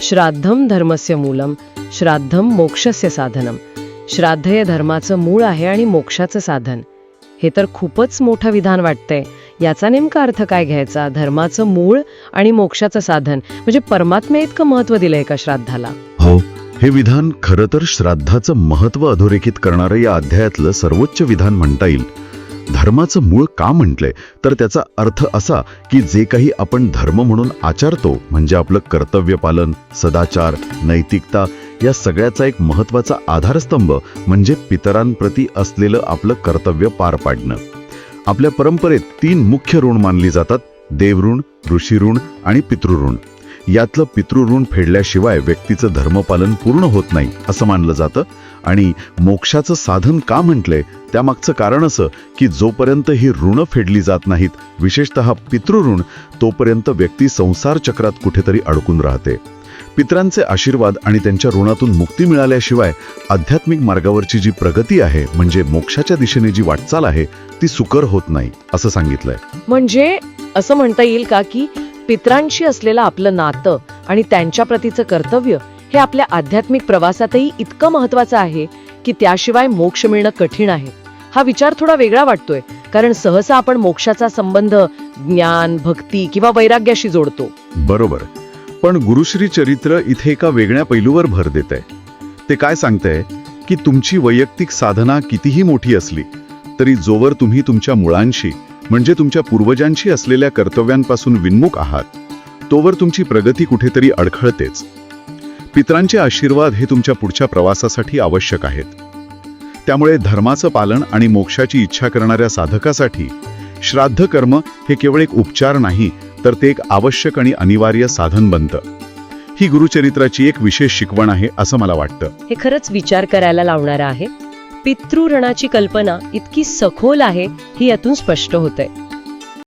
श्राद्धम धर्मस्य मूलम श्राद्धम मोक्षस्य साधनम. श्राद्ध हे धर्माचं मूळ आहे आणि मोक्षाचं साधन. हे तर खूपच मोठं विधान वाटतंय. याचा नेमका अर्थ काय घ्यायचा? धर्माचं मूळ आणि मोक्षाचं साधन. म्हणजे परमात्मे इतकं महत्त्व दिलंय का श्राद्धाला? हो हे विधान खरं तर श्राद्धाचं महत्त्व अधोरेखित करणारं या अध्यायातलं सर्वोच्च विधान म्हणता येईल. धर्माचं मूळ का म्हटलंय? तर त्याचा अर्थ असा की जे काही आपण धर्म म्हणून आचारतो म्हणजे आपलं कर्तव्य पालन सदाचार नैतिकता या सगळ्याचा एक महत्त्वाचा आधारस्तंभ म्हणजे पितरांप्रती असलेलं आपलं कर्तव्य पार पाडणं. आपल्या परंपरेत तीन मुख्य ऋण मानली जातात देवऋण ऋषीऋण आणि पितृऋण. यातलं पितृऋण फेडल्याशिवाय व्यक्तीचं धर्मपालन पूर्ण होत नाही असं मानलं जातं. आणि मोक्षाचं साधन का म्हटलंय त्यामागचं कारण असं की जोपर्यंत ही ऋण फेडली जात नाहीत विशेषतः पितृऋण तोपर्यंत व्यक्ती संसार चक्रात कुठेतरी अडकून राहते. पितरांचे आशीर्वाद आणि त्यांच्या ऋणातून मुक्ती मिळाल्याशिवाय आध्यात्मिक मार्गावरची जी प्रगती आहे म्हणजे मोक्षाच्या दिशेने जी वाटचाल आहे ती सुकर होत नाही असं सांगितलंय. म्हणजे असं म्हणता येईल का की पित्रांशी असलेलं आपलं नातं आणि त्यांच्या प्रतीचं कर्तव्य हे आपल्या आध्यात्मिक प्रवासातही इतकं महत्वाचं आहे की त्याशिवाय मोक्ष मिळणं कठीण आहे. हा विचार थोडा वेगळा वाटतोय कारण सहसा आपण मोक्षाचा संबंध ज्ञान भक्ती किंवा वैराग्याशी जोडतो. बरोबर. पण गुरुश्री चरित्र इथे एका वेगळ्या पैलूवर भर देत आहे ते काय सांगतंय? की तुमची वैयक्तिक साधना कितीही मोठी असली तरी जोवर तुम्ही तुमच्या मुळांशी म्हणजे तुमच्या पूर्वजांशी असलेल्या कर्तव्यांपासून विन्मुख आहात. तोवर तुमची प्रगती कुठेतरी अडखळतेच. पित्रांचे आशीर्वाद हे तुमच्या पुढच्या प्रवासासाठी आवश्यक आहेत. त्यामुळे धर्माचं पालन आणि मोक्षाची इच्छा करणाऱ्या साधकासाठी श्राद्ध कर्म हे केवळ एक उपचार नाही तर ते एक आवश्यक आणि अनिवार्य साधन बनतं. ही गुरुचरित्राची एक विशेष शिकवण आहे असं मला वाटतं. हे खरंच विचार करायला लावणारं आहे. पितृऋणाची कल्पना इतकी सखोल आहे ही यातून स्पष्ट होतंय.